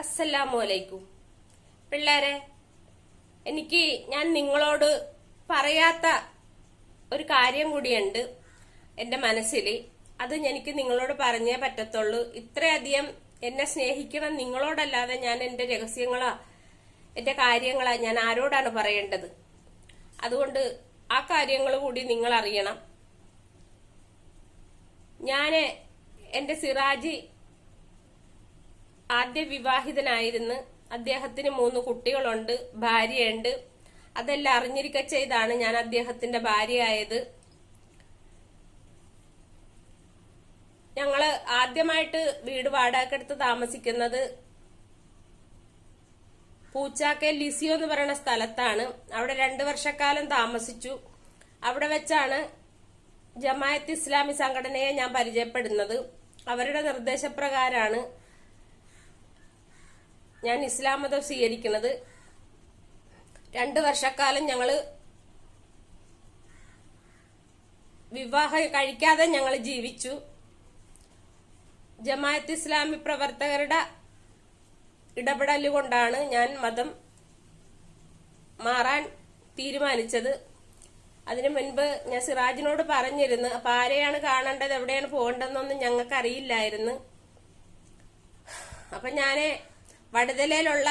അസ്സലാമു അലൈക്കും പിള്ളേരെ എനിക്ക് ഞാൻ നിങ്ങളോട് പറയാത്ത ഒരു കാര്യം കൂടിയുണ്ട് എന്റെ മനസ്സിൽ. അത് എനിക്ക് നിങ്ങളോട് പറഞ്ഞേ പറ്റത്തുള്ളൂ. ഇത്രയധികം എന്നെ സ്നേഹിക്കണം നിങ്ങളോടല്ലാതെ ഞാൻ എന്റെ രഹസ്യങ്ങളാ എന്റെ കാര്യങ്ങളാ ഞാൻ ആരോടാണ് പറയേണ്ടത്? അതുകൊണ്ട് ആ കാര്യങ്ങൾ കൂടി നിങ്ങൾ അറിയണം ഞാൻ എന്റെ സിറാജി ആദ്യ വിവാഹിതനായിരുന്നു അദ്ദേഹത്തിന് മൂന്ന് കുട്ടികളുണ്ട് ഭാര്യയുണ്ട്. അതെല്ലാം അറിഞ്ഞിരിക്ക ചെയ്താണ് ഞാൻ അദ്ദേഹത്തിന്റെ ഭാര്യയായത്. ഞങ്ങൾ ആദ്യമായിട്ട് വീട് വാടകക്കെടുത്ത് താമസിക്കുന്നത് പൂച്ചാക്കെ ലിസിയോ എന്ന് പറയുന്ന സ്ഥലത്താണ്. അവിടെ രണ്ടു വർഷക്കാലം താമസിച്ചു. അവിടെ വെച്ചാണ് ജമായത്ത് ഇസ്ലാമി സംഘടനയെ ഞാൻ പരിചയപ്പെടുന്നത്. അവരുടെ നിർദ്ദേശപ്രകാരമാണ് ഞാൻ ഇസ്ലാം മതം സ്വീകരിക്കുന്നത് രണ്ട് വർഷക്കാലം ഞങ്ങൾ വിവാഹം കഴിക്കാതെ ഞങ്ങൾ ജീവിച്ചു. ജമാഅത്ത് ഇസ്ലാമി പ്രവർത്തകരുടെ ഇടപെടൽ കൊണ്ടാണ് ഞാൻ മതം മാറാൻ തീരുമാനിച്ചത്. അതിനു മുൻപ് ഞാൻ സിറാജിനോട് പറഞ്ഞിരുന്നു അപ്പൊ ആരെയാണ് കാണേണ്ടത്? എവിടെയാണ് പോകേണ്ടതെന്നൊന്നും ഞങ്ങൾക്ക് അറിയില്ലായിരുന്നു അപ്പൊ ഞാൻ വടുതലയിലുള്ള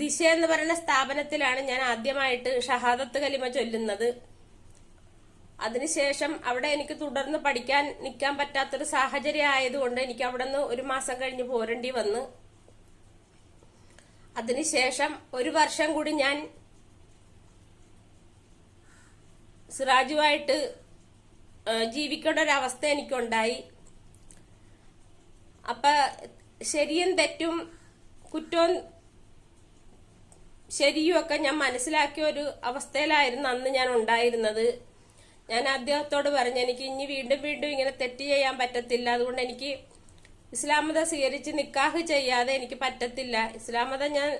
ദിശ എന്ന് പറയുന്ന സ്ഥാപനത്തിലാണ് ഞാൻ ആദ്യമായിട്ട് ഷഹാദത്ത് കലിമ ചൊല്ലുന്നത്. അതിനുശേഷം അവിടെ എനിക്ക് തുടർന്ന് പഠിക്കാൻ നിൽക്കാൻ പറ്റാത്തൊരു സാഹചര്യം ആയതുകൊണ്ട് എനിക്ക് അവിടെ നിന്ന് ഒരു മാസം കഴിഞ്ഞ് പോരേണ്ടി വന്ന്. അതിനുശേഷം ഒരു വർഷം കൂടി ഞാൻ സിറാജുമായിട്ട് ജീവിക്കേണ്ട ഒരു അവസ്ഥ എനിക്കുണ്ടായി. അപ്പൊ ശരിയും തെറ്റും കുറ്റവും ശരിയും ഒക്കെ ഞാൻ മനസ്സിലാക്കിയ ഒരു അവസ്ഥയിലായിരുന്നു അന്ന് ഞാൻ ഉണ്ടായിരുന്നത്. ഞാൻ അദ്ദേഹത്തോട് പറഞ്ഞു എനിക്ക് ഇനി വീണ്ടും വീണ്ടും ഇങ്ങനെ തെറ്റ് ചെയ്യാൻ പറ്റത്തില്ല. അതുകൊണ്ട് എനിക്ക് ഇസ്ലാം മതം സ്വീകരിച്ച് നിക്കാഹ് ചെയ്യാതെ എനിക്ക് പറ്റത്തില്ല. ഇസ്ലാം മതം ഞാൻ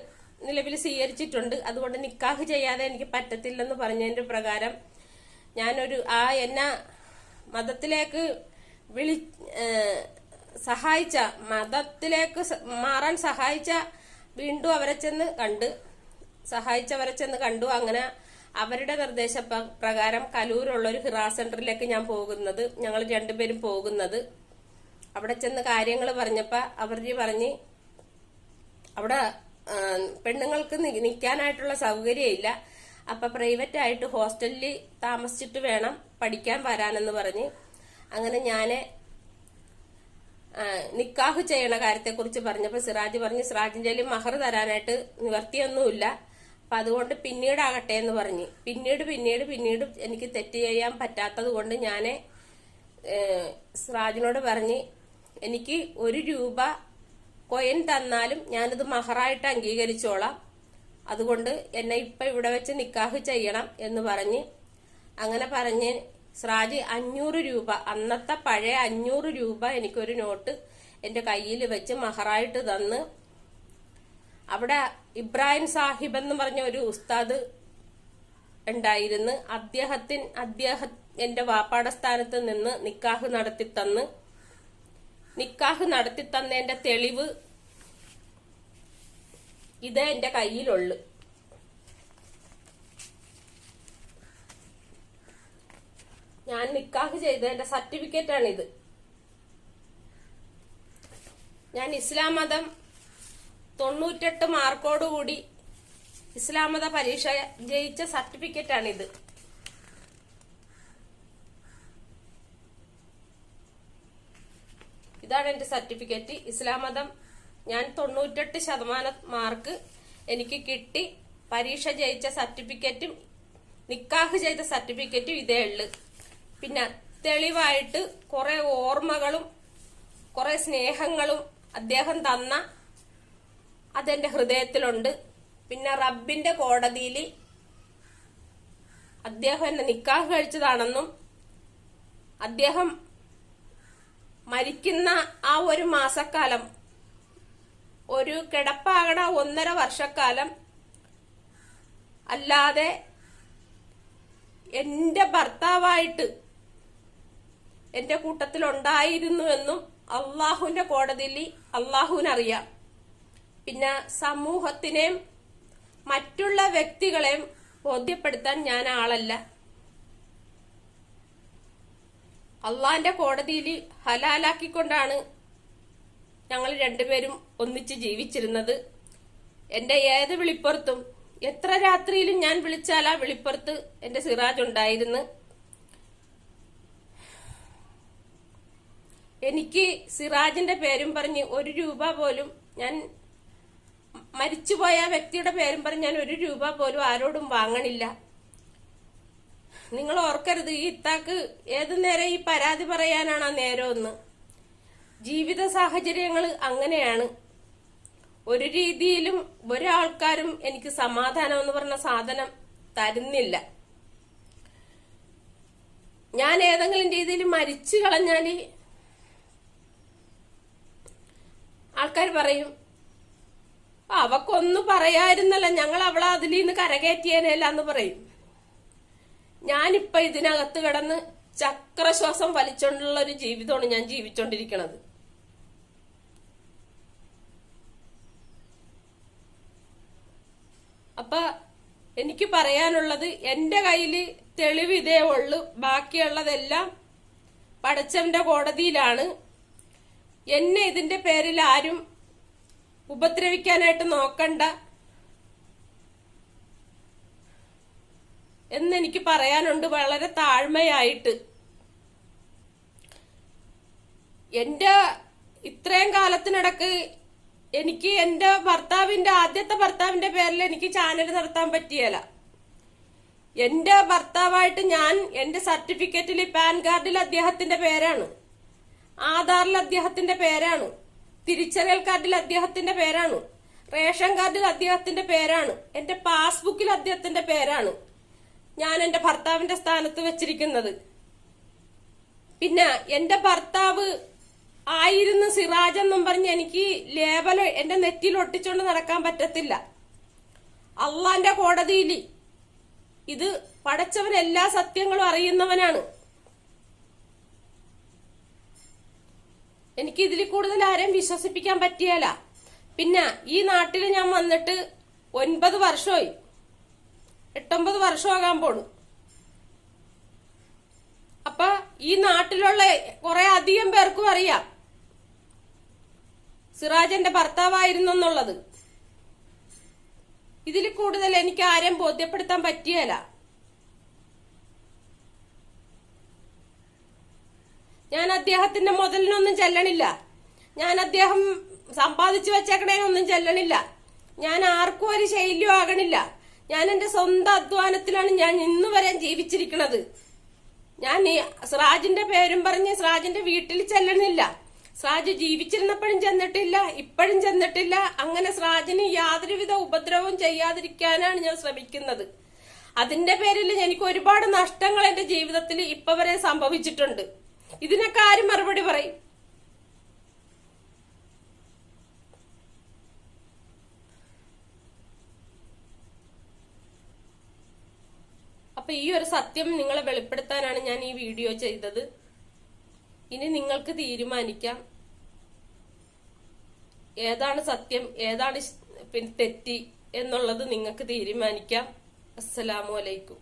നിലവിൽ സ്വീകരിച്ചിട്ടുണ്ട്. അതുകൊണ്ട് നിക്കാഹ് ചെയ്യാതെ എനിക്ക് പറ്റത്തില്ലെന്ന് പറഞ്ഞതിന്റെ പ്രകാരം ഞാനൊരു ആ എന്നെ മതത്തിലേക്ക് വിളി സഹായിച്ച മതത്തിലേക്ക് മാറാൻ സഹായിച്ച വീണ്ടും അവരെ ചെന്ന് കണ്ട്. സഹായിച്ചവരെ ചെന്ന് കണ്ടു. അങ്ങനെ അവരുടെ നിർദ്ദേശ പ്ര- പ്രകാരം കലൂരുള്ള ഒരു ഹിറാ സെന്ററിലേക്ക് ഞാൻ പോകുന്നത് ഞങ്ങൾ രണ്ടുപേരും പോകുന്നത്. അവിടെ ചെന്ന് കാര്യങ്ങൾ പറഞ്ഞപ്പോ അവർ പറഞ്ഞ് അവിടെ പെണ്ണുങ്ങൾക്ക് നിൽക്കാനായിട്ടുള്ള സൗകര്യമില്ല. അപ്പൊ പ്രൈവറ്റ് ആയിട്ട് ഹോസ്റ്റലിൽ താമസിച്ചിട്ട് വേണം പഠിക്കാൻ വരാനെന്ന് പറഞ്ഞ്. അങ്ങനെ ആ, നിക്കാഹ് ചെയ്യണ കാര്യത്തെക്കുറിച്ച് പറഞ്ഞപ്പോൾ സിറാജ് പറഞ്ഞു സിറാജിന്റെ മഹർ തരാനായിട്ട് നിവർത്തിയൊന്നുമില്ല. അപ്പൊ അതുകൊണ്ട് പിന്നീടാകട്ടെ എന്ന് പറഞ്ഞു. പിന്നീട് പിന്നീട് പിന്നീട് എനിക്ക് തെറ്റ് ചെയ്യാൻ പറ്റാത്തത് കൊണ്ട് ഞാൻ സിറാജിനോട് പറഞ്ഞ് എനിക്ക് ഒരു രൂപ കൊയൻ തന്നാലും ഞാനത് മഹറായിട്ട് അംഗീകരിച്ചോളാം. അതുകൊണ്ട് എന്നെ ഇപ്പൊ ഇവിടെ വെച്ച് നിക്കാഹ് ചെയ്യണം എന്ന് പറഞ്ഞ് അങ്ങനെ പറഞ്ഞ് സ്രാജ് അഞ്ഞൂറ് രൂപ. അന്നത്തെ പഴയ അഞ്ഞൂറ് രൂപ എനിക്കൊരു നോട്ട് എന്റെ കയ്യിൽ വെച്ച് മഹറായിട്ട് തന്ന്. അവിടെ ഇബ്രാഹിം സാഹിബ് എന്ന് പറഞ്ഞ ഒരു ഉസ്താദ് ഉണ്ടായിരുന്നു. അദ്ദേഹത്തിന് അദ്ദേഹം എന്റെ വാപ്പാട സ്ഥാനത്ത് നിന്ന് നിക്കാഹ് നടത്തി തന്ന്. നിക്കാഹ് നടത്തി തന്നതിന്റെ തെളിവ് ഇത് എന്റെ കയ്യിലുള്ളു. ഞാൻ നിക്കാഹ് ചെയ്തതിന്റെ സർട്ടിഫിക്കറ്റ് ആണിത്. ഞാൻ ഇസ്ലാം മതം തൊണ്ണൂറ്റെട്ട് മാർക്കോടുകൂടി ഇസ്ലാം മത പരീക്ഷ ജയിച്ച സർട്ടിഫിക്കറ്റ് ആണിത്. ഇതാണ് എന്റെ സർട്ടിഫിക്കറ്റ് ഇസ്ലാം മതം ഞാൻ തൊണ്ണൂറ്റെട്ട് ശതമാനം മാർക്ക് എനിക്ക് കിട്ടി. പരീക്ഷ ജയിച്ച സർട്ടിഫിക്കറ്റും നിക്കാഹ് ചെയ്ത സർട്ടിഫിക്കറ്റും ഇതേ ഉള്ളു. പിന്നെ തെളിവായിട്ട് കുറെ ഓർമ്മകളും കുറെ സ്നേഹങ്ങളും അദ്ദേഹം തന്ന അതെന്റെ ഹൃദയത്തിലുണ്ട്. പിന്നെ റബ്ബിന്റെ കോടതിയിൽ അദ്ദേഹം എന്നെ നിക്കാഹ് കഴിച്ചതാണെന്നും അദ്ദേഹം മരിക്കുന്ന ആ ഒരു മാസക്കാലം ഒരു കിടപ്പാകണ ഒന്നര വർഷക്കാലം അല്ലാതെ എന്റെ ഭർത്താവായിട്ട് എന്റെ കൂട്ടത്തിൽ ഉണ്ടായിരുന്നു എന്നും അള്ളാഹുവിന്റെ കോടതിയിൽ അള്ളാഹുവിനറിയാം. പിന്നെ സമൂഹത്തിനെയും മറ്റുള്ള വ്യക്തികളെയും ബോധ്യപ്പെടുത്താൻ ഞാൻ ആളല്ല. അള്ളാന്റെ കോടതിയിൽ ഹലാലാക്കിക്കൊണ്ടാണ് ഞങ്ങൾ രണ്ടുപേരും ഒന്നിച്ച് ജീവിച്ചിരുന്നത്. എന്റെ ഏത് വിളിപ്പുറത്തും എത്ര രാത്രിയിലും ഞാൻ വിളിച്ചാൽ ആ വിളിപ്പുറത്ത് എന്റെ സിറാജ് ഉണ്ടായിരുന്നു എനിക്ക് സിറാജിന്റെ പേരും പറഞ്ഞ് ഒരു രൂപ പോലും ഞാൻ മരിച്ചുപോയ വ്യക്തിയുടെ പേരും പറഞ്ഞ് ഞാൻ ഒരു രൂപ പോലും ആരോടും വാങ്ങണില്ല. നിങ്ങൾ ഓർക്കരുത് ഈ ഇത്താക്ക് ഏത് നേരം ഈ പരാതി പറയാനാണ് ആ നേരമെന്ന് ജീവിത സാഹചര്യങ്ങൾ അങ്ങനെയാണ്. ഒരു രീതിയിലും ഒരാൾക്കാരും എനിക്ക് സമാധാനം എന്ന് പറഞ്ഞ സാധനം തരുന്നില്ല. ഞാൻ ഏതെങ്കിലും രീതിയിൽ മരിച്ചു കളഞ്ഞാൽ ആൾക്കാർ പറയും "ആ, അവക്കൊന്നും പറയായിരുന്നല്ല ഞങ്ങൾ അവളെ അതിൽ നിന്ന് കരകയറ്റിയേനല്ല എന്ന് പറയും. ഞാനിപ്പൊ ഇതിനകത്ത് കിടന്ന് ചക്രശ്വാസം വലിച്ചോണ്ടുള്ള ഒരു ജീവിതമാണ് ഞാൻ ജീവിച്ചോണ്ടിരിക്കണത്. അപ്പൊ എനിക്ക് പറയാനുള്ളത് എന്റെ കയ്യിൽ തെളിവ് ഇതേ ഉള്ളു. ബാക്കിയുള്ളതെല്ലാം പടച്ചവന്റെ കോടതിയിലാണ്. എന്നെ ഇതിന്റെ പേരിൽ ആരും ഉപദ്രവിക്കാനായിട്ട് നോക്കണ്ട എന്നെനിക്ക് പറയാനുണ്ട് വളരെ താഴ്മയായിട്ട്. എന്റെ ഇത്രയും കാലത്തിനിടക്ക് എനിക്ക് എന്റെ ഭർത്താവിന്റെ ആദ്യത്തെ ഭർത്താവിന്റെ പേരിൽ എനിക്ക് ചാനൽ നടത്താൻ പറ്റിയല്ല. എന്റെ ഭർത്താവായിട്ട് ഞാൻ എന്റെ സർട്ടിഫിക്കറ്റിൽ പാൻ കാർഡിൽ അദ്ദേഹത്തിന്റെ പേരാണ്. ആധാറിൽ അദ്ദേഹത്തിന്റെ പേരാണ്. തിരിച്ചറിയൽ കാർഡിൽ അദ്ദേഹത്തിന്റെ പേരാണ്. റേഷൻ കാർഡിൽ അദ്ദേഹത്തിന്റെ പേരാണ്. എന്റെ പാസ്ബുക്കിൽ അദ്ദേഹത്തിന്റെ പേരാണ്. ഞാൻ എന്റെ ഭർത്താവിന്റെ സ്ഥാനത്ത് വെച്ചിരിക്കുന്നത്. പിന്നെ എന്റെ ഭർത്താവ് ആയിരുന്നു സിറാജ് എന്നും പറഞ്ഞ് എനിക്ക് ലേബൽ എന്റെ നെറ്റിയിൽ ഒട്ടിച്ചോണ്ട് നടക്കാൻ പറ്റത്തില്ല. അള്ളാന്റെ കോടതിയിൽ ഇത് പടച്ചവൻ എല്ലാ സത്യങ്ങളും അറിയുന്നവനാണ്. എനിക്ക് ഇതിൽ കൂടുതൽ ആരെയും വിശ്വസിപ്പിക്കാൻ പറ്റിയല്ല പിന്നെ ഈ നാട്ടിൽ ഞാൻ വന്നിട്ട് ഒൻപത് വർഷമായി എട്ടൊമ്പത് വർഷമാകാൻ പോണു. അപ്പൊ ഈ നാട്ടിലുള്ള കുറെ അധികം പേർക്കും അറിയാം. സിറാജ് എന്റെ ഭർത്താവായിരുന്നു എന്നുള്ളത്. ഇതിൽ കൂടുതൽ എനിക്ക് ആരെയും ബോധ്യപ്പെടുത്താൻ പറ്റിയല്ല ഞാൻ അദ്ദേഹത്തിന്റെ മുതലിനൊന്നും ചെല്ലണില്ല. ഞാൻ അദ്ദേഹം സമ്പാദിച്ചു വെച്ചേക്കണേനൊന്നും ചെല്ലണില്ല. ഞാൻ ആർക്കും ഒരു ശൈല്യം ആകണില്ല. ഞാൻ എന്റെ സ്വന്തം അധ്വാനത്തിലാണ് ഞാൻ ഇന്ന് വരെ ജീവിച്ചിരിക്കുന്നത് ഞാൻ ഈ സ്രാജിന്റെ പേരും പറഞ്ഞ് സ്രാജിന്റെ വീട്ടിൽ ചെല്ലണില്ല. സ്രാജ് ജീവിച്ചിരുന്നപ്പോഴും ചെന്നിട്ടില്ല ഇപ്പോഴും ചെന്നിട്ടില്ല. അങ്ങനെ സ്രാജിന് യാതൊരുവിധ ഉപദ്രവവും ചെയ്യാതിരിക്കാനാണ് ഞാൻ ശ്രമിക്കുന്നത്. അതിന്റെ പേരിൽ എനിക്ക് ഒരുപാട് നഷ്ടങ്ങൾ എന്റെ ജീവിതത്തിൽ ഇപ്പൊ വരെ സംഭവിച്ചിട്ടുണ്ട്. ഇതിനൊക്കെ ആരും മറുപടി പറയും? അപ്പൊ ഈ ഒരു സത്യം നിങ്ങളെ വെളിപ്പെടുത്താനാണ് ഞാൻ ഈ വീഡിയോ ചെയ്തത്. ഇനി നിങ്ങൾക്ക് തീരുമാനിക്കാം. ഏതാണ് സത്യം ഏതാണ് തെറ്റി എന്നുള്ളത് നിങ്ങൾക്ക് തീരുമാനിക്കാം. അസ്സലാമു അലൈക്കും.